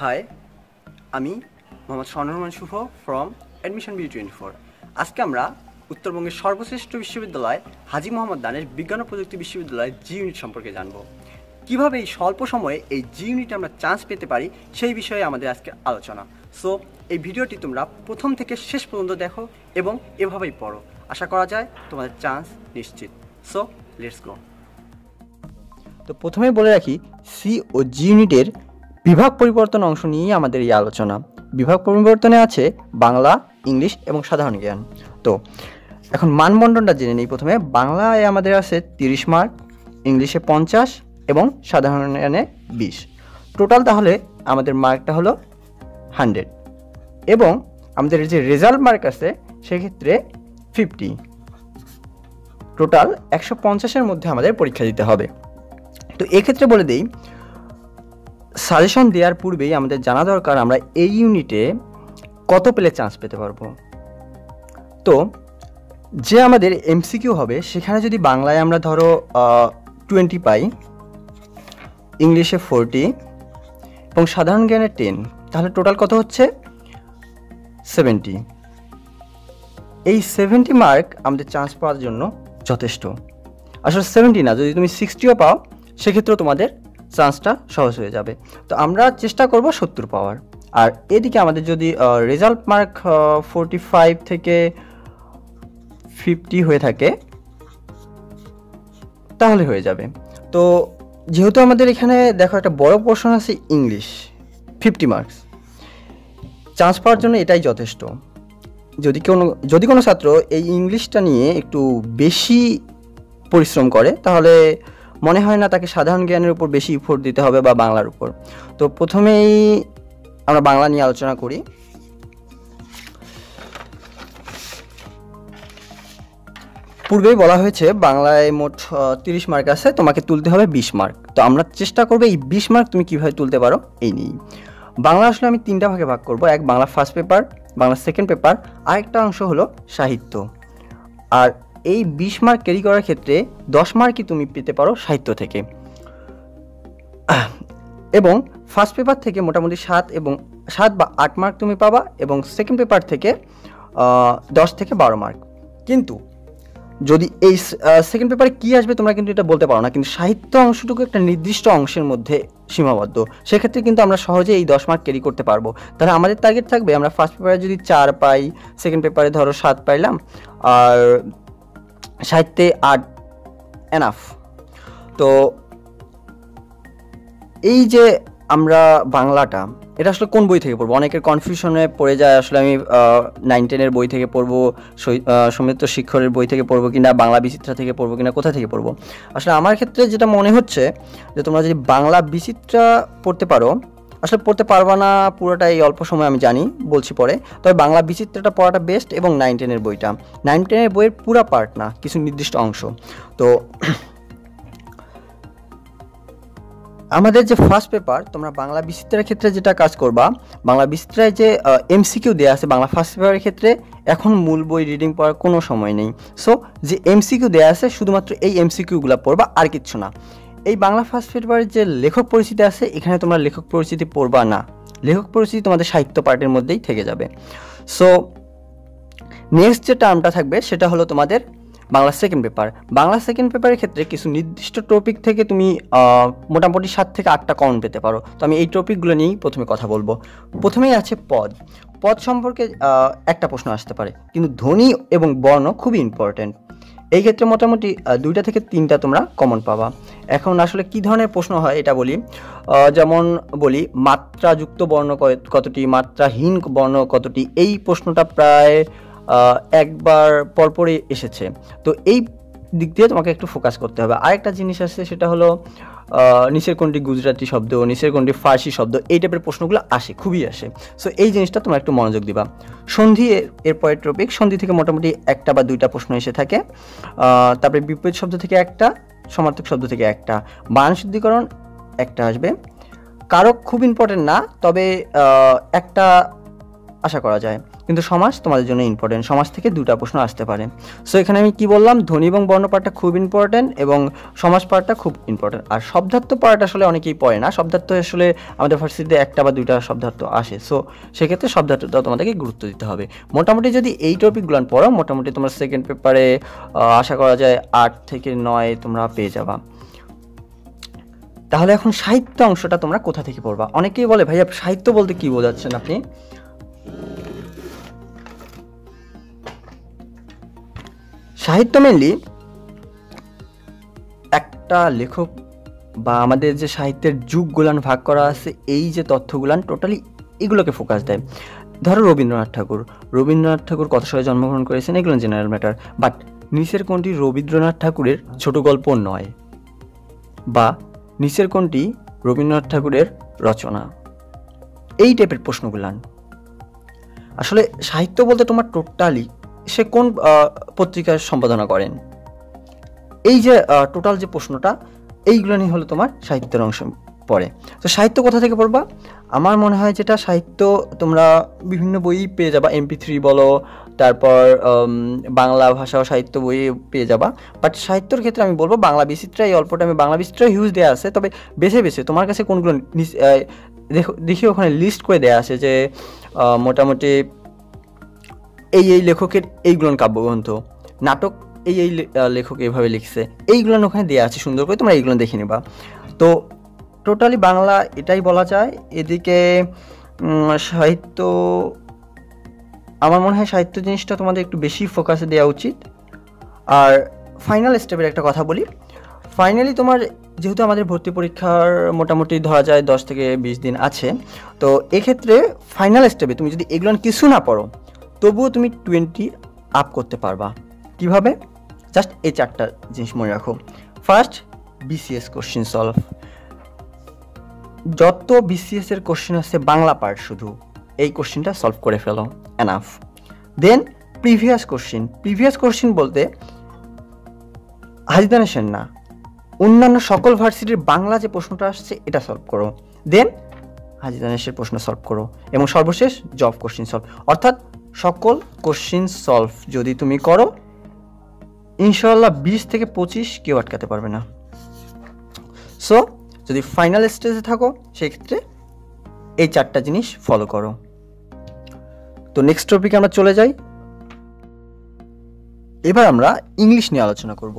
High আমি Mohammad Swarnaraman Shubho from admission B twenty four আজকে আমরা উত্তরবঙ্গের সর্বশ্রেষ্ঠ বিশ্ববিদ্যালয় হাজি মোহাম্মদ দানের বিজ্ঞান ও প্রযুক্তি বিশ্ববিদ্যালয়ের জি ইউনিট সম্পর্কে জানব। কীভাবে এই স্বল্প সময়ে এই জি ইউনিটে আমরা চান্স পেতে পারি সেই বিষয়ে আমাদের আজকে আলোচনা। সো এই ভিডিওটি তোমরা প্রথম থেকে শেষ পর্যন্ত দেখো এবং এভাবেই পড়ো। আশা করা যায় তোমাদের চান্স নিশ্চিত। সো লেটস গো তো প্রথমে বলে রাখি সি ও জি ইউনিটের বিভাগ পরিবর্তন অংশ নিয়েই আমাদের এই আলোচনা। বিভাগ পরিবর্তনে আছে বাংলা, ইংলিশ এবং সাধারণ জ্ঞান। তো, এখন মানবন্টনটা জেনে নিই প্রথমে। বাংলায় আমাদের আছে তিরিশ মার্ক, ইংলিশে পঞ্চাশ এবং সাধারণ জ্ঞানে বিশ। টোটাল তাহলে আমাদের মার্কটা হলো হান্ড্রেড। এবং আমাদের যে রেজাল্ট মার্ক আছে সেক্ষেত্রে ফিফটি। টোটাল একশো পঞ্চাশের মধ্যে আমাদের পরীক্ষা দিতে হবে। তো এক্ষেত্রে বলে দিই সাজেশন দেওয়ার পূর্বেই আমাদের জানা দরকার আমরা এই ইউনিটে কত পেলে চান্স পেতে পারব। তো, যে আমাদের এমসিকিউ হবে, সেখানে যদি বাংলায় আমরা ধরো টোয়েন্টি পাই, ইংলিশে ফোরটি এবং সাধারণ জ্ঞানে টেন তাহলে টোটাল কত হচ্ছে? সেভেন্টি এই সেভেন্টি মার্ক আমাদের চান্স পাওয়ার জন্য যথেষ্ট। আসলে সেভেন্টি না, যদি তুমি সিক্সটিও পাও, সেক্ষেত্রেও তোমাদের চান্সটা সহজ হয়ে যাবে। তো আমরা চেষ্টা করব সত্তর পাওয়ার। আর এদিকে আমাদের যদি রেজাল্ট মার্ক ফোরটি ফাইভ থেকে ফিফটি হয়ে থাকে, তাহলে হয়ে যাবে। তো যেহেতু আমাদের এখানে দেখো একটা বড় পোর্শন আছে ইংলিশ ফিফটি মার্কস চান্স পাওয়ার জন্য এটাই যথেষ্ট। যদি কোনো যদি কোনো ছাত্র এই ইংলিশটা নিয়ে একটু বেশি পরিশ্রম করে, তাহলে মনে হয় না তাকে সাধারণ জ্ঞানের উপর বেশি ইফোর্ট দিতে হবে বা বাংলার উপর। তো প্রথমেই আমরা বাংলা নিয়ে আলোচনা করি। পূর্বেই বলা হয়েছে, বাংলায় মোট তিরিশ মার্ক আছে, তোমাকে তুলতে হবে বিশ মার্ক তো আমরা চেষ্টা করব এই বিশ মার্ক তুমি কীভাবে তুলতে পারো? এই নিয়েই। বাংলা আসলে আমি তিনটা ভাগে ভাগ করব, এক Bangla first paper Bangla second paper আরেকটা অংশ হলো সাহিত্য। আর এই বিশ মার্ক ক্যারি করার ক্ষেত্রে দশ মার্কই তুমি পেতে পারো সাহিত্য থেকে। এবং ফার্স্ট পেপার থেকে মোটামুটি সাত এবং সাত বা আট মার্ক তুমি পাবা এবং সেকেন্ড পেপার থেকে দশ থেকে বারো মার্ক কিন্তু যদি এই সেকেন্ড পেপারে কী আসবে তোমরা কিন্তু এটা বলতে পারো না, কিন্তু সাহিত্য অংশটুকু একটা নির্দিষ্ট অংশের মধ্যে সীমাবদ্ধ। সেক্ষেত্রে কিন্তু আমরা সহজে এই দশ মার্ক ক্যারি করতে পারব। তাহলে আমাদের টার্গেট থাকবে, আমরা ফার্স্ট পেপারে যদি চার পাই সেকেন্ড পেপারে ধরো সাত পাইলাম, আর সাহিত্যে আর্ট এনাফ তো এই যে আমরা বাংলাটা, এটা আসলে কোন বই থেকে পড়ব? অনেকের কনফিউশনে পড়ে যায়, আসলে আমি নাইন টেনের বই থেকে পড়ব সমিত্র শিক্ষরের বই থেকে পড়ব কিনা, বাংলা বিচিত্রা থেকে পড়ব কিনা, কোথা থেকে পড়ব? আসলে আমার ক্ষেত্রে যেটা মনে হচ্ছে, যে তোমরা যদি বাংলা বিচিত্রা পড়তে পারো আসলে পড়তে পারবা না পুরোটা এই অল্প সময় আমি জানি, বলছি পরে। তবে বাংলা বিচিত্রটা পড়াটা বেস্ট এবং নাইন টেনের বইটা। নাইন টেনের বইয়ের পুরো পার্ট না, কিছু নির্দিষ্ট অংশ। তো আমাদের যে ফার্স্ট পেপার তোমরা বাংলা বিচিত্রের ক্ষেত্রে যেটা কাজ করবা, বাংলা বিচিত্রায় যে এমসিকিউ দেওয়া আছে, বাংলা ফার্স্ট পেপারের ক্ষেত্রে, এখন মূল বই রিডিং পড়ার কোনো সময় নেই। সো যে এমসিকিউ দেওয়া আছে, শুধুমাত্র এই এমসিকিউগুলো পড়বা, আর কিচ্ছু না। এই বাংলা ফার্স্ট পেপারের যে লেখক পরিচিতি আছে, এখানে তোমরা লেখক পরিচিতি পড়বা না। লেখক পরিচিতি তোমাদের সাহিত্য পার্টের মধ্যেই থেকে যাবে। সো নেক্সট যে টার্মটা থাকবে, সেটা হলো তোমাদের Bangla second paper Bangla second পেপারের ক্ষেত্রে কিছু নির্দিষ্ট টপিক থেকে তুমি মোটামুটি সাত থেকে আটটা কমন পেতে পারো। তো আমি এই টপিকগুলো নিয়েই প্রথমে কথা বলব। প্রথমেই আছে পদ। পদ সম্পর্কে একটা প্রশ্ন আসতে পারে। কিন্তু ধ্বনি এবং বর্ণ খুবই ইম্পর্ট্যান্ট এই ক্ষেত্রে মোটামুটি দুইটা থেকে তিনটা তোমরা কমন পাবা। এখন আসলে কি ধরনের প্রশ্ন হয় এটা বলি। যেমন বলি, মাত্রাযুক্ত বর্ণ কতটি, মাত্রাহীন বর্ণ কতটি? এই প্রশ্নটা প্রায় একবার পরপরই এসেছে। তো এই দিক দিয়ে তোমাকে একটু ফোকাস করতে হবে। আরেকটা জিনিস আছে, সেটা হলো নিচের কোনটি গুজরাটি শব্দ, নিচের কোনটি ফার্সি শব্দ, এই টাইপের প্রশ্নগুলো আসে, খুবই আসে। সো এই জিনিসটা তোমরা একটু মনোযোগ দিবা। সন্ধি এর পরের টপিক সন্ধি থেকে মোটামুটি একটা বা দুইটা প্রশ্ন এসে থাকে। তারপরে বিপরীত শব্দ থেকে একটা, সমার্থক শব্দ থেকে একটা। বান শুদ্ধিকরণ, একটা আসবে। কারক খুব ইম্পর্টেন্ট না, তবে একটা আশা করা যায়। কিন্তু সমাজ তোমাদের জন্য ইম্পর্টেন্ট সমাজ থেকে দুটা প্রশ্ন আসতে পারে। সো এখানে আমি কি বললাম? ধ্বনি এবং বর্ণ পাঠটা খুব ইম্পর্টেন্ট এবং সমাজ পাঠটা খুব ইম্পর্টেন্ট আর শব্দার্থ পাঠ আসলে অনেকেই পড়ে না। শব্দার্থ আসলে আমাদের ফার্সিতে একটা বা দুইটা শব্দার্থ আসে। সো সেক্ষেত্রে শব্দার্থটা তোমাদেরকে গুরুত্ব দিতে হবে। মোটামুটি যদি এই টপিকগুলো পড়ো, মোটামুটি তোমার সেকেন্ড পেপারে আশা করা যায় আট থেকে নয় তোমরা পেয়ে যাবা। তাহলে এখন সাহিত্য অংশটা তোমরা কোথা থেকে পড়বা? অনেকেই বলে, ভাইয়া, সাহিত্য বলতে কি বোঝাচ্ছেন আপনি? সাহিত্য মেনলি একটা লেখক বা আমাদের যে সাহিত্যের যুগগুলান ভাগ করা আছে, এই যে তথ্যগুলান টোটালি এগুলোকে ফোকাস দেয়। ধরো রবীন্দ্রনাথ ঠাকুর। রবীন্দ্রনাথ ঠাকুর কত সালে জন্মগ্রহণ করেছেন এগুলো জেনারেল ম্যাটার বাট নিচের কোনটি রবীন্দ্রনাথ ঠাকুরের ছোট গল্প নয়? বা নিচের কোনটি রবীন্দ্রনাথ ঠাকুরের রচনা? এই টাইপের প্রশ্নগুলান। আসলে সাহিত্য বলতে তোমার টোটালি সে কোন পত্রিকার সম্পাদনা করেন? এই যে টোটাল যে প্রশ্নটা, এইগুলো নিয়ে হলো তোমার সাহিত্যের অংশ পড়ে। তো সাহিত্য কোথা থেকে পড়বা? আমার মনে হয় যেটা সাহিত্য, তোমরা বিভিন্ন বই পেয়ে যাবা এমপি থ্রি বলো, তারপর বাংলা ভাষা ও সাহিত্য বই পেয়ে যাবা। বাট সাহিত্যর ক্ষেত্রে আমি বলব, বাংলা বিচিত্রা এই অল্পটা আমি বাংলা বিচিত্রা হিউজ দেওয়া আছে। তবে বেছে বেছে, তোমার কাছে কোনগুলো দেখো, দেখি ওখানে লিস্ট করে দেওয়া আছে যে মোটামুটি এই এই লেখকের এইগুলো কাব্যগ্রন্থ, নাটক এই এই লেখক এইভাবে লিখছে এইগুলো ওখানে দেওয়া আছে সুন্দর করে, তোমরা এইগুলো দেখে নেবা। তো টোটালি বাংলা এটাই বলা যায়, এদিকে সাহিত্য, আমার মনে হয় সাহিত্য জিনিসটা তোমাদের একটু বেশি ফোকাসে দেওয়া উচিত। আর ফাইনাল স্টেপের একটা কথা বলি ফাইনালি তোমার যেহেতু আমাদের ভর্তি পরীক্ষার মোটামুটি ধরা যায় দশ থেকে বিশ দিন আছে, তো এক্ষেত্রে ফাইনাল স্টেপে তুমি যদি এগুলো কিছু না পড়ো তবুও তুমি টোয়েন্টি আপ করতে পারবা। কীভাবে? জাস্ট এই চারটা জিনিস মনে রাখো। ফার্স্ট বিসিএস কোশ্চিন সলভ যত বিসিএস এর কোশ্চেন আছে, বাংলা পার্ট শুধু। এই কোশ্চেনটা সলভ করে ফেলো। Enough then previous question previous question বলতে হাজিদানা সেন না। অন্যান্য সকল ভার্সিটির বাংলা যে প্রশ্নটা আসছে, এটা সলভ করো। দেন হাজিদানেশের প্রশ্ন সলভ করো। এবং সর্বশেষ জব কোশ্চিন সলভ অর্থাৎ সকল কোশ্চিন সলভ যদি তুমি করো ইনশাল্লাহ বিশ থেকে পঁচিশ কেউ আটকাতে পারবে না। সো যদি ফাইনাল স্টেজে থাকো, সেক্ষেত্রে এই চারটা জিনিস ফলো করো। তো নেক্সট টপিকে আমরা চলে যাই। এবার আমরা ইংলিশ নিয়ে আলোচনা করব।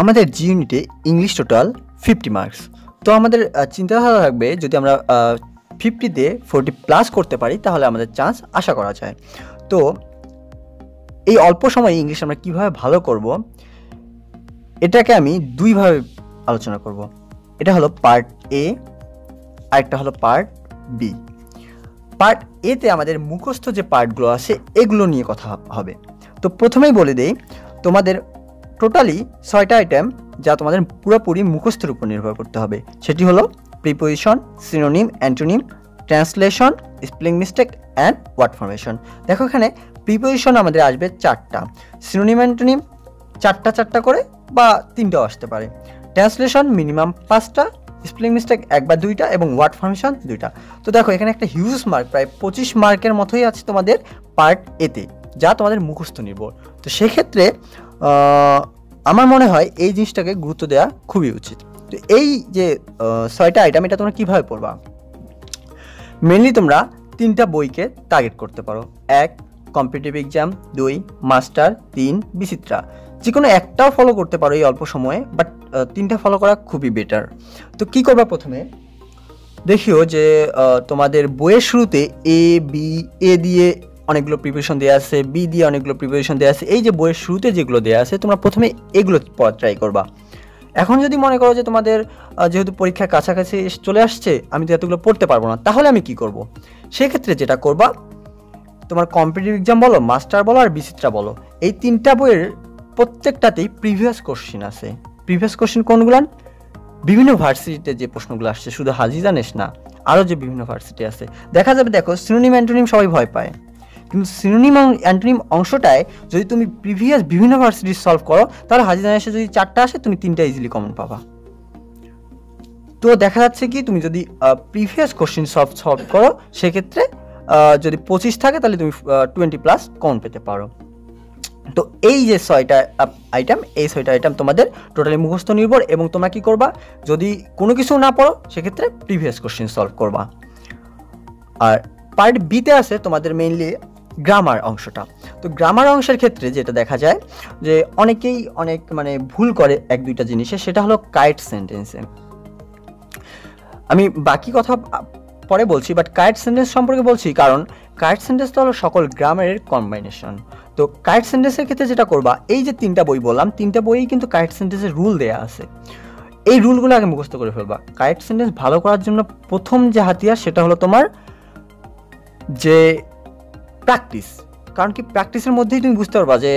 আমাদের জি ইউনিটে ইংলিশ টোটাল ফিফটি মার্কস তো আমাদের চিন্তাধারা থাকবে, যদি আমরা ফিফটিতে ফোরটি প্লাস করতে পারি, তাহলে আমাদের চান্স আশা করা যায়। তো, এই অল্প সময়ে ইংলিশ আমরা কীভাবে ভালো করব, এটাকে আমি দুইভাবে আলোচনা করব। এটা হলো পার্ট এ আরেকটা হলো পার্ট বি পার্ট এতে আমাদের মুখস্থ যে পার্টগুলো আছে, এগুলো নিয়ে কথা হবে। তো প্রথমেই বলে দেই, তোমাদের টোটালি ছয়টা আইটেম যা তোমাদের পুরোপুরি মুখস্থের উপর নির্ভর করতে হবে। সেটি হলো preposition synonym antonym translation spelling mistake and word formation দেখো এখানে প্রিপোজিশন আমাদের আসবে চারটা। সিনোনিম অ্যান্টোনিম চারটা চারটা করে বা তিনটাও আসতে পারে। ট্রান্সলেশন মিনিমাম পাঁচটা স্পেলিং মিস্টেক এক বা দুইটা, এবং ওয়ার্ড ফরমেশন দুইটা। তো দেখো এখানে একটা হিউজ মার্ক প্রায় পঁচিশ মার্কের মতোই আছে তোমাদের পার্ট এতে যা তোমাদের মুখস্থ নির্ভর। তো সেক্ষেত্রে আমার মনে হয় এই জিনিসটাকে গুরুত্ব দেওয়া খুবই উচিত। তো এই যে ছয়টা আইটেম এটা তোমরা কীভাবে পড়বা? মেনলি তোমরা তিনটা বইকে টার্গেট করতে পারো। এক কম্পিটিটিভ এক্সাম দুই মাস্টার তিন, বিচিত্রা। যে কোনো একটাও ফলো করতে পারো এই অল্প সময়ে বাট তিনটা ফলো করা খুবই বেটার তো কি করবা প্রথমে? দেখিও যে তোমাদের বইয়ের শুরুতে এ বি এ দিয়ে অনেকগুলো প্রিপারেশন দেওয়া আছে বি দিয়ে অনেকগুলো প্রিপারেশন দেওয়া আছে। এই যে বইয়ের শুরুতে যেগুলো দেওয়া আছে, তোমরা প্রথমে এগুলো পড়া ট্রাই করবা। এখন যদি মনে করো যে তোমাদের যেহেতু পরীক্ষার কাছাকাছি চলে আসছে, আমি তো এতগুলো পড়তে পারব না, তাহলে আমি কি করব। সেক্ষেত্রে যেটা করবা, তোমার কম্পিটিটিভ এক্সাম বলো মাস্টার বলো আর বিচিত্রা বলো, এই তিনটা বইয়ের প্রত্যেকটাতেই প্রিভিয়াস কোশ্চিন আছে। প্রিভিয়াস কোশ্চিন কোনগুলান বিভিন্ন ভার্সিটিতে যে প্রশ্নগুলো আসছে, শুধু হাজি জানিস না, আরও যে বিভিন্ন ভার্সিটি আছে। দেখা যাবে, দেখো সিনোনিম অ্যান্টোনিম সবাই ভয় পায়। কিন্তু সিনোনিম অ্যান্টোনিম অংশটায় যদি তুমি প্রিভিয়াস বিভিন্ন ভার্সিটি সলভ করো, তাহলে হাজি জানিসে যদি চারটা আসে, তুমি তিনটা ইজিলি কমন পাবা। তো দেখা যাচ্ছে কি, তুমি যদি প্রিভিয়াস কোশ্চিন সলভ সলভ করো, সেক্ষেত্রে যদি পঁচিশ থাকে, তাহলে তুমি টোয়েন্টি প্লাস কমন পেতে পারো। তো এই যে ছয়টা আইটেম এই ছয়টা আইটেম তোমাদের টোটালি মুখস্থ নির্ভর এবং তোমরা কি করবা? যদি কোনো কিছু না পড়ো, সেক্ষেত্রে প্রিভিয়াস কোশ্চেন সলভ করবা। আর পার্ট বিতে আছে তোমাদের মেইনলি গ্রামার অংশটা। তো গ্রামার অংশের ক্ষেত্রে যেটা দেখা যায় যে অনেকেই অনেক মানে ভুল করে এক দুইটা জিনিসে, সেটা হলো কাইট সেন্টেন্সে আমি বাকি কথা পরে বলছি বাট কাইট সেন্টেন্স সম্পর্কে বলছি কারণ কাইট সেন্টেন্স তো হলো সকল গ্রামারের কম্বাইনেশন তো কাইট সেন্টেন্সের ক্ষেত্রে যেটা করবা, এই যে তিনটা বই বললাম, তিনটা বইই কিন্তু কাইট সেন্টেন্সের রুল দেয়া আছে। এই রুলগুলো আগে মুখস্থ করে ফেলবা। কাইট সেন্টেন্স ভালো করার জন্য প্রথম যে হাতিয়ার, সেটা হলো তোমার যে প্র্যাকটিস। কারণ কি প্র্যাকটিসের মধ্যেই তুমি বুঝতে পারবা যে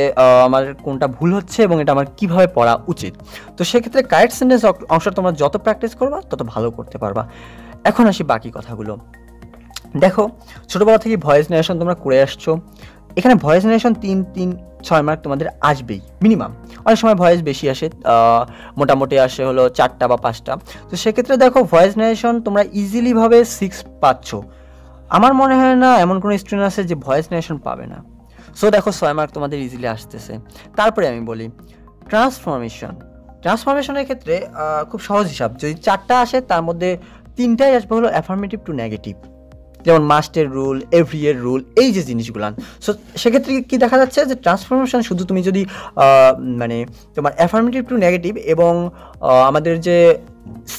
আমার কোনটা ভুল হচ্ছে এবং এটা আমার কীভাবে পড়া উচিত। তো সেক্ষেত্রে কারেক্ট সেন্টেন্স অংশ তোমরা যত প্র্যাকটিস করবা, তত ভালো করতে পারবা। এখন আসি বাকি কথাগুলো। দেখো, ছোটোবেলা থেকে ভয়েস নারেশন তোমরা করে আসছো। এখানে ভয়েস নারেশন তিন তিন, ছয় মার্ক তোমাদের আসবেই মিনিমাম অনেক সময় ভয়েস বেশি আসে মোটামুটি আসে হলো চারটা বা পাঁচটা। তো সেক্ষেত্রে দেখো, ভয়েস নারেশন তোমরা ইজিলিভাবে সিক্স পাচ্ছ। আমার মনে হয় না এমন কোনো স্টুডেন্ট আছে যে ভয়েস নারেশন পাবে না। সো দেখো ছয় মার্ক তোমাদের ইজিলি আসতেছে। তারপরে আমি বলি ট্রান্সফরমেশন ট্রান্সফরমেশনের ক্ষেত্রে খুব সহজ হিসাব। যদি চারটা আসে, তার মধ্যে তিনটাই আসবে হলো অ্যাফার্মেটিভ টু নেগেটিভ যেমন মাস্টের রুল, এভরি এর রুল, এই যে জিনিসগুলান সো সেক্ষেত্রে কি দেখা যাচ্ছে যে ট্রান্সফরমেশন শুধু তুমি যদি মানে তোমার অ্যাফার্মেটিভ টু নেগেটিভ এবং আমাদের যে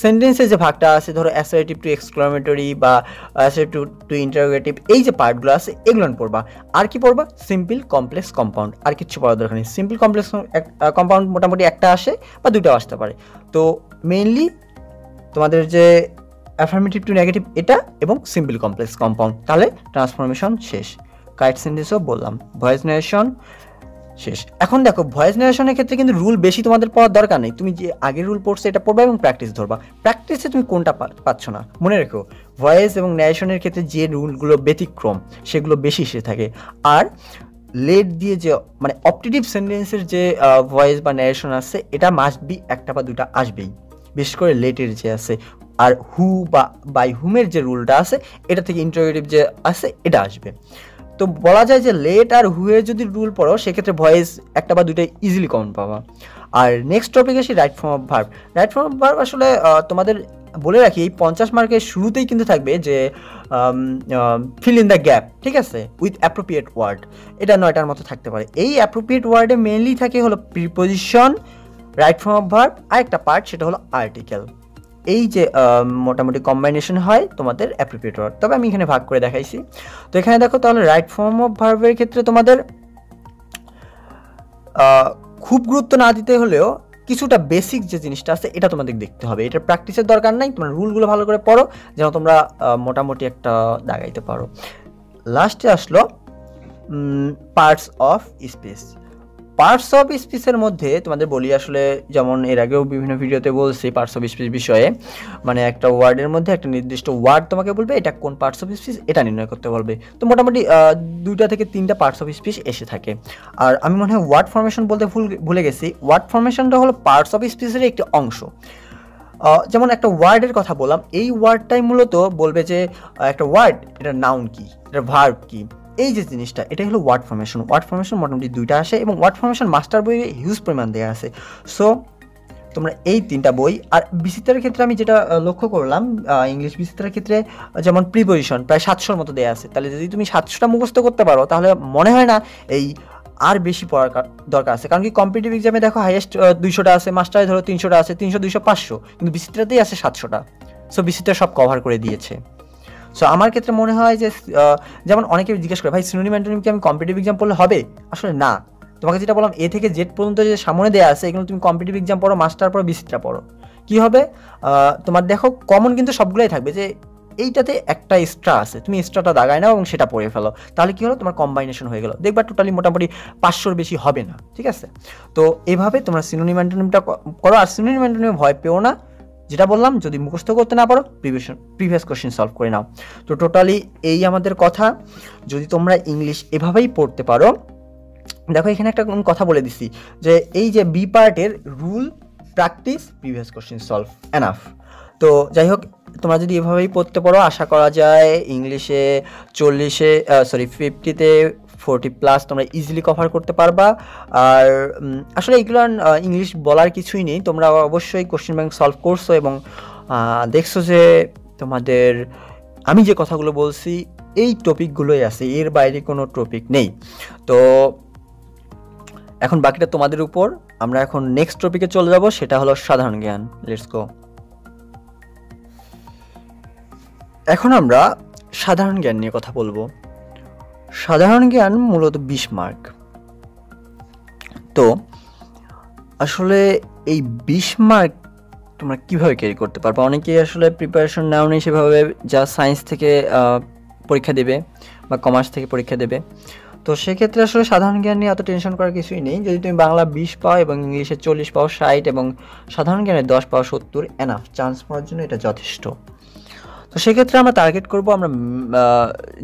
সেন্টেন্সের যে ভাগটা আছে, ধরো অ্যাসারেটিভ টু এক্সক্লামেটরি বা অ্যাসারেটিভ টু ইন্টারোগেটিভ এই যে পার্টগুলো আছে, এগুলো পড়বা। আর কি পড়বা? সিম্পল কমপ্লেক্স কম্পাউন্ড আর কিছু পড়ার দরকার নেই। সিম্পল কমপ্লেক্স কম্পাউন্ড মোটামুটি একটা আসে বা দুটো আসতে পারে। তো মেইনলি তোমাদের যে অ্যাফার্মেটিভ টু নেগেটিভ এটা এবং সিম্পল কমপ্লেক্স কম্পাউন্ড তাহলে ট্রান্সফরমেশন শেষ। কাইট সেন্টেন্সও বললাম। ভয়েস নারেশন শেষ। এখন দেখো ভয়েস নারেশনের ক্ষেত্রে কিন্তু রুল বেশি তোমাদের পড়ার দরকার নেই। তুমি যে আগের রুল পড়ছো, এটা পড়বা এবং প্র্যাকটিস ধরবা। প্র্যাকটিসে তুমি কোনটা পাচ্ছ না? মনে রেখো ভয়েস এবং ন্যারেশনের ক্ষেত্রে যে রুলগুলো ব্যতিক্রম, সেগুলো বেশি এসে থাকে। আর লেট দিয়ে যে মানে অপটিটিভ সেন্টেন্সের যে ভয়েস বা ন্যারেশন আছে, এটা মাস্ট বি একটা বা দুটা আসবেই। বিশেষ করে লেটের যে আছে। আর হু বা বাই হুমের যে রুলটা আছে, এটা থেকে ইন্টারোগেটিভ যে আছে, এটা আসবে। তো বলা যায় যে লেট আর হুয়ে যদি রুল পড়ো, সেক্ষেত্রে ভয়েস একটা বা দুটাই ইজিলি কমন পাবা। আর নেক্সট টপিক আসি right form of verb right form of verb আসলে তোমাদের বলে রাখি, এই পঞ্চাশ মার্কের শুরুতেই কিন্তু থাকবে যে ফিল ইন দ্য গ্যাপ ঠিক আছে? উইথ অ্যাপ্রোপ্রিয়েট ওয়ার্ড এটা নয়টার মতো থাকতে পারে। এই অ্যাপ্রোপ্রিয়েট ওয়ার্ডে মেনলি থাকে হলো preposition right form of verb আর একটা পার্ট সেটা হলো আর্টিকেল এই যে মোটামুটি কম্বাইনেশন হয় তোমাদের অ্যাপ্রিপিয়েট ওয়ার্ড তবে আমি এখানে ভাগ করে দেখাইছি। তো এখানে দেখো তাহলে রাইট ফর্ম অফ ভার্বের ক্ষেত্রে তোমাদের খুব গুরুত্ব না দিতে হলেও কিছুটা বেসিক যে জিনিসটা আছে, এটা তোমাদের দেখতে হবে। এটার প্র্যাকটিসের দরকার নাই, তোমার রুলগুলো ভালো করে পড়ো, যেন তোমরা মোটামুটি একটা দাগাইতে পারো। লাস্টে আসলো parts of space parts of স্পিচের মধ্যে তোমাদের বলি আসলে, যেমন এর আগেও বিভিন্ন ভিডিওতে বলছি পার্টস অফ স্পিচ বিষয়ে মানে একটা ওয়ার্ডের মধ্যে একটা নির্দিষ্ট ওয়ার্ড তোমাকে বলবে, এটা কোন পার্টস অফ স্পিচ এটা নির্ণয় করতে বলবে। তো মোটামুটি দুইটা থেকে তিনটা পার্টস অফ স্পিচ এসে থাকে। আর আমি মনে হয় ওয়ার্ড ফর্মেশন বলতে ভুল, ভুলে গেছি। ওয়ার্ড ফর্মেশনটা হলো পার্টস অফ স্পিচের একটি অংশ। যেমন একটা ওয়ার্ডের কথা বললাম, এই ওয়ার্ডটাই মূলত বলবে যে একটা ওয়ার্ড এটা নাউন কি এটা ভার্ব কি। এই যে জিনিসটা এটাই হলো ওয়ার্ড ফর্মেশন ওয়ার্ড ফর্মেশন মোটামুটি দুইটা আসে এবং ওয়ার্ড ফর্মেশন মাস্টার বই হিউজ পরিমাণ দেওয়া আছে। সো তোমরা এই তিনটা বই, আর বিচিত্রার ক্ষেত্রে আমি যেটা লক্ষ্য করলাম ইংলিশ বিচিত্রার ক্ষেত্রে যেমন প্রিপোজিশন প্রায় সাতশোর মতো দেওয়া আছে। তাহলে যদি তুমি সাতশোটা মুখস্থ করতে পারো, তাহলে মনে হয় না এই আর বেশি পড়ার দরকার আছে। কারণ কি কম্পিটিভ এক্সামে দেখো হাইয়েস্ট দুইশোটা আছে মাস্টারে ধরো তিনশোটা আছে, তিনশো, দুইশো, পাঁচশো। কিন্তু বিচিত্রাতেই আছে সাতশোটা। সো বিচিত্রা সব কভার করে দিয়েছে। সো আমার ক্ষেত্রে মনে হয় যে যেমন অনেকে জিজ্ঞেস করে, ভাই সিনোনিম অ্যান্টোনিম কি আমি কম্পিটিভ এক্সাম পড়লে হবে? আসলে না। তোমাকে যেটা বললাম এ থেকে জেড পর্যন্ত যে সামনে দেওয়া আছে, এগুলো তুমি কম্পিটিভ এক্সাম পড়ো মাস্টার পড়ো বিসিটা পড়ো। কী হবে? তোমার দেখো কমন কিন্তু সবগুলোই থাকবে যে, এইটাতে একটা এক্সট্রা আছে। তুমি এক্সট্রাটা দাগায় নাও এবং সেটা পড়ে ফেলো। তাহলে কী হলো? তোমার কম্বাইনেশন হয়ে গেলো। দেখবা টোটালি মোটামুটি পাঁচশোর বেশি হবে না। ঠিক আছে? তো, এভাবে তোমরা সিনোনিম অ্যান্টোনিমটা করো। আর সিনোনিম অ্যান্টোনিমে ভয় পেও না। যেটা বললাম, যদি মুখস্থ করতে না পারো প্রিভিয়াস প্রিভিয়াস কোশ্চেন সলভ করে নাও। তো টোটালি এই আমাদের কথা। যদি তোমরা ইংলিশ এভাবেই পড়তে পারো, দেখো এখানে একটা কথা বলে দিছি, যে এই যে বি পার্টের rule practice previous question solve enough তো যাই হোক, তোমরা যদি এভাবেই পড়তে পারো, আশা করা যায় ইংলিশে চল্লিশে সরি ফিফটিতে ফোরটি প্লাস তোমরা ইজিলি কভার করতে পারবা। আর আসলে এগুলো ইংলিশ বলার কিছুই নেই। তোমরা অবশ্যই কোশ্চেন ব্যাংক সলভ করছ এবং দেখছ যে তোমাদের, আমি যে কথাগুলো বলছি, এই টপিকগুলোই আছে। এর বাইরে কোনো টপিক নেই। তো, এখন বাকিটা তোমাদের উপর। আমরা এখন নেক্সট টপিকে চলে যাব। সেটা হলো সাধারণ জ্ঞান। লেটস গো এখন আমরা সাধারণ জ্ঞান নিয়ে কথা বলব। সাধারণ জ্ঞান মূলত বিশ মার্ক। তো, আসলে এই বিশ মার্ক তোমরা কীভাবে ক্যারি করতে পারবে? অনেকেই আসলে প্রিপারেশন নেও নেই সেভাবে, যা সায়েন্স থেকে পরীক্ষা দেবে বা কমার্স থেকে পরীক্ষা দেবে। তো সেক্ষেত্রে আসলে সাধারণ জ্ঞান নিয়ে এত টেনশন করার কিছুই নেই। যদি তুমি বাংলা বিশ পাও এবং ইংলিশে চল্লিশ পাও, ষাট এবং সাধারণ জ্ঞানে দশ পাও, সত্তর এনাফ চান্স পাওয়ার জন্য এটা যথেষ্ট। তো সেক্ষেত্রে আমরা টার্গেট করব আমরা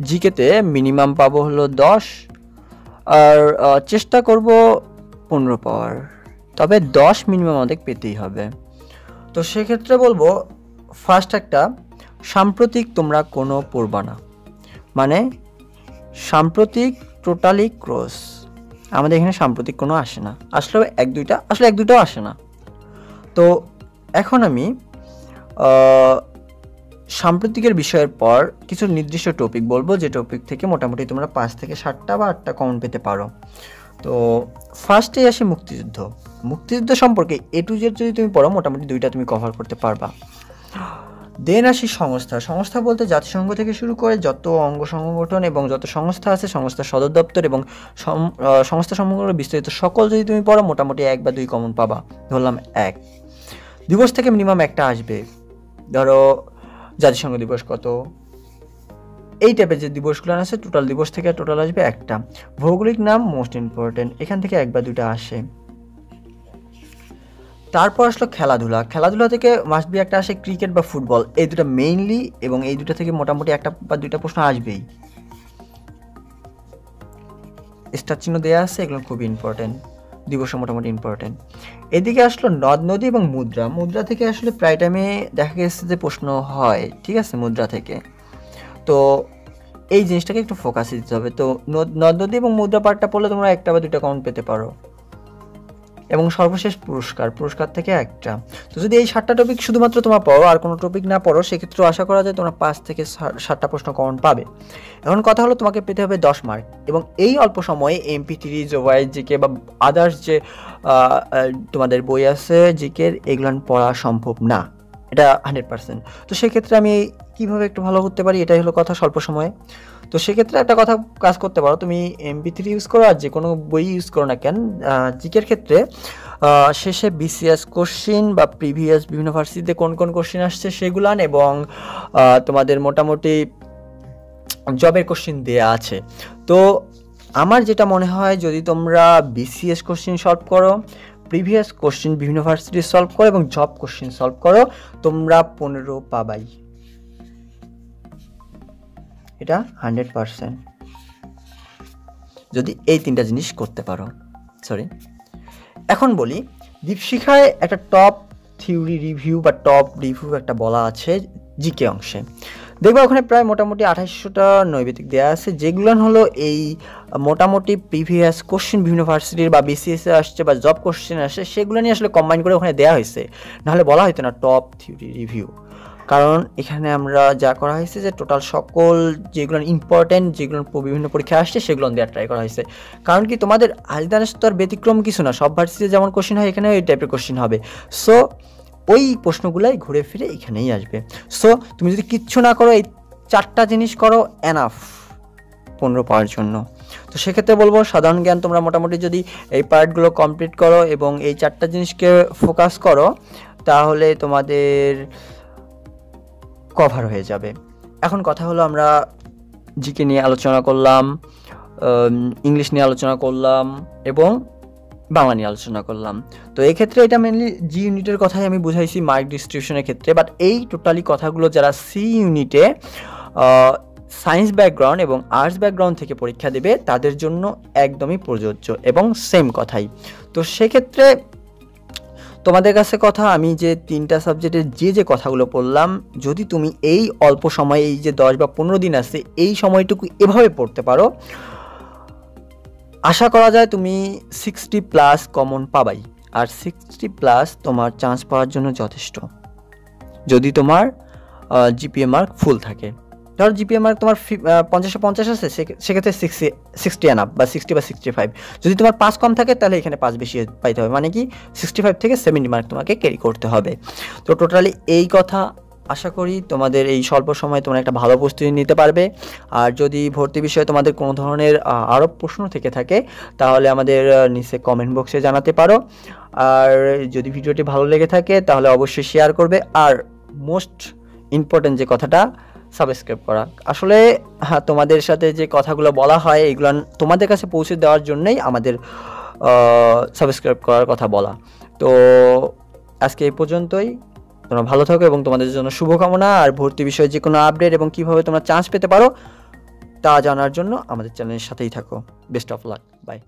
জিকেতে মিনিমাম পাবো হলো দশ, আর চেষ্টা করব পনেরো পাওয়ার। তবে দশ মিনিমাম আমাদের পেতেই হবে। তো সেক্ষেত্রে বলব ফার্স্ট একটা, সাম্প্রতিক তোমরা কোনো পড়বা না। মানে সাম্প্রতিক টোটালি ক্রস আমাদের এখানে সাম্প্রতিক কোনো আসে না। আসলেও এক দুইটা, আসলে এক দুইটাও আসে না। তো এখন আমি সাম্প্রতিকের বিষয়ের পর কিছু নির্দিষ্ট টপিক বলব, যে টপিক থেকে মোটামুটি তোমরা পাঁচ থেকে সাতটা বা আটটা কমন পেতে পারো। তো ফার্স্টেই আসি মুক্তিযুদ্ধ। মুক্তিযুদ্ধ সম্পর্কে এ টু জেড যদি তুমি পড়ো, মোটামুটি দুইটা তুমি কভার করতে পারবা। দেন আসি সংস্থা। সংস্থা বলতে জাতিসংঘ থেকে শুরু করে যত অঙ্গ সংগঠন এবং যত সংস্থা আছে, সংস্থার সদর দপ্তর এবং সংস্থা সমগ্র বিস্তারিত সকল যদি তুমি পড়ো, মোটামুটি এক বা দুই কমন পাবা। ধরলাম এক। দিবস থেকে মিনিমাম একটা আসবে। ধরো জাতিসংঘ দিবস কত? এই টাইপের যে দিবসগুলো আছে টোটাল দিবস থেকে টোটাল আসবে একটা। ভৌগোলিক নাম মোস্ট ইম্পর্টেন্ট এখান থেকে এক বা দুটা আসে। তারপর আসলো খেলাধুলা। খেলাধুলা থেকে মাস্ট বি একটা আসে ক্রিকেট বা ফুটবল এই দুটো মেইনলি এবং এই দুটো থেকে মোটামুটি একটা বা দুইটা প্রশ্ন আসবেই। স্টার চিহ্ন দেওয়া আছে, এগুলো খুবই ইম্পর্টেন্ট দিবসও মোটামুটি ইম্পর্টেন্ট এদিকে আসলো নদ, নদী এবং মুদ্রা। মুদ্রা থেকে আসলে প্রায় টাইমে দেখা গেছে যে প্রশ্ন হয়, ঠিক আছে, মুদ্রা থেকে। তো এই জিনিসটাকে একটু ফোকাস দিতে হবে। তো নদ- নদ, নদী এবং মুদ্রা পার্টটা পড়লে তোমরা একটা বা দুটা কাউন্ট পেতে পারো। এবং সর্বশেষ পুরস্কার পুরস্কার থেকে একটা। তো যদি এই সাতটা টপিক শুধুমাত্র তোমার পড়ো আর কোনো টপিক না পড়ো সেক্ষেত্রে আশা করা যায় তোমরা পাঁচ থেকে সাতটা প্রশ্ন কমন পাবে। এখন কথা হলো তোমাকে পেতে হবে দশ মার্ক এবং এই অল্প সময়ে এমপি থ্রি জোয়াই জিকে বা আদার্স যে তোমাদের বই আছে জিকের এগুলো পড়া সম্ভব না। এটা হান্ড্রেড পার্সেন্ট তো সেক্ষেত্রে আমি কীভাবে একটু ভালো করতে পারি? এটাই হলো কথা স্বল্প সময়ে। তো সেক্ষেত্রে একটা কথা কাজ করতে পারো, তুমি এমপি থ্রি ইউজ করো আর যে কোনো বই ইউজ করো না কেন জিকের ক্ষেত্রে শেষে বিসিএস কোশ্চিন বা প্রিভিয়াস বিভিন্ন ভার্সিটিতে কোন কোন কোশ্চিন আসছে সেগুলান এবং তোমাদের মোটামুটি জবের কোশ্চিন দেয়া আছে। তো আমার যেটা মনে হয়, যদি তোমরা বিসিএস কোশ্চিন সলভ করো প্রিভিয়াস কোশ্চিন বিভিন্ন ভার্সিটি সলভ করো এবং জব কোশ্চিন সলভ করো, তোমরা পনেরো পাবাই। এটা হান্ড্রেড পারসেন্ট যদি এই তিনটা জিনিস করতে পারো সরি এখন বলি, দীপশিখায় একটা টপ থিওরি রিভিউ বা টপ রিভিউ একটা বলা আছে জিকে অংশে। দেখব ওখানে প্রায় মোটামুটি আঠাশশোটা নৈবেদিক দেওয়া আছে যেগুলো হলো এই মোটামুটি প্রিভিয়াস কোশ্চেন বিভিন্ন ভার্সিটির বা বিসিএস আসছে বা জব কোশ্চেন আসছে, সেগুলো নিয়ে আসলে কম্বাইন করে ওখানে দেওয়া হয়েছে। নাহলে বলা হতো না টপ থিওরি রিভিউ কারণ এখানে আমরা যা করা হয়েছে যে টোটাল সকল যেগুলো ইম্পর্টেন্ট যেগুলো বিভিন্ন পরীক্ষা আসছে সেগুলো দেওয়ার ট্রাই করা হয়েছে। কারণ কি তোমাদের আজদানেশ তো আর ব্যতিক্রম কিছু না, সব ভার্সিটিতে যেমন কোশ্চেন হয় এখানে ওই টাইপের কোশ্চেন হবে। সো ওই প্রশ্নগুলাই ঘুরে ফিরে এখানেই আসবে। সো তুমি যদি কিচ্ছু না করো, এই চারটা জিনিস করো এনাফ পনেরো পাওয়ার জন্য। তো সেক্ষেত্রে বলব, সাধারণ জ্ঞান তোমরা মোটামুটি যদি এই পার্টগুলো কমপ্লিট করো এবং এই চারটা জিনিসকে ফোকাস করো, তাহলে তোমাদের কভার হয়ে যাবে। এখন কথা হলো আমরা জিকে নিয়ে আলোচনা করলাম ইংলিশ নিয়ে আলোচনা করলাম এবং বাংলা নিয়ে আলোচনা করলাম। তো এই ক্ষেত্রে এটা মেনলি জি ইউনিটের কথাই আমি বুঝাইছি মার্ক ডিস্ট্রিবিউশনের ক্ষেত্রে বাট এই টোটালি কথাগুলো যারা সি ইউনিটে সায়েন্স ব্যাকগ্রাউন্ড এবং আর্টস ব্যাকগ্রাউন্ড থেকে পরীক্ষা দেবে, তাদের জন্য একদমই প্রযোজ্য এবং সেম কথাই। তো সেক্ষেত্রে তোমাদের কাছে কথা, আমি যে তিনটা সাবজেক্টের যে যে কথাগুলো বললাম যদি তুমি এই অল্প সময়ে এই যে দশ বা পনেরো দিন আছে, এই সময়টুকু এভাবে পড়তে পারো আশা করা যায় তুমি সিক্সটি প্লাস কমন পাবাই, আর সিক্সটি প্লাস তোমার চান্স পাওয়ার জন্য যথেষ্ট। যদি তোমার জিপিএ মার্ক ফুল থাকে। ধরো জিপিএ মার্ক তোমার পঞ্চাশে পঞ্চাশ আছে সেক্ষেত্রে সিক্সটি সিক্সটি অ্যান আপ বা সিক্সটি বা সিক্সটি ফাইভ যদি তোমার পাস কম থাকে, তাহলে এখানে পাস বেশি পাইতে হবে। মানে কি সিক্সটি ফাইভ থেকে সেভেন্টি মার্ক তোমাকে ক্যারি করতে হবে। তো টোটালি এই কথা আশা করি তোমাদের এই স্বল্প সময়ে তোমরা একটা ভালো প্রস্তুতি নিতে পারবে। আর যদি ভর্তি বিষয়ে তোমাদের কোনো ধরনের আরও প্রশ্ন থেকে থাকে, তাহলে আমাদের নিচে কমেন্ট বক্সে জানাতে পারো। আর যদি ভিডিওটি ভালো লেগে থাকে, তাহলে অবশ্যই শেয়ার করবে। আর মোস্ট ইম্পর্টেন্ট যে কথাটা সাবস্ক্রাইব করা। আসলে হ্যাঁ তোমাদের সাথে যে কথাগুলো বলা হয়, এগুলো তোমাদের কাছে পৌঁছে দেওয়ার জন্যই আমাদের সাবস্ক্রাইব করার কথা বলা। তো আজকে এই পর্যন্তই। তোমরা ভালো থাকো এবং তোমাদের জন্য শুভকামনা। আর ভর্তি বিষয়ে যে কোনো আপডেট এবং কীভাবে তোমরা চান্স পেতে পারো, তা জানার জন্য আমাদের চ্যানেলের সাথেই থাকো। Best of luck by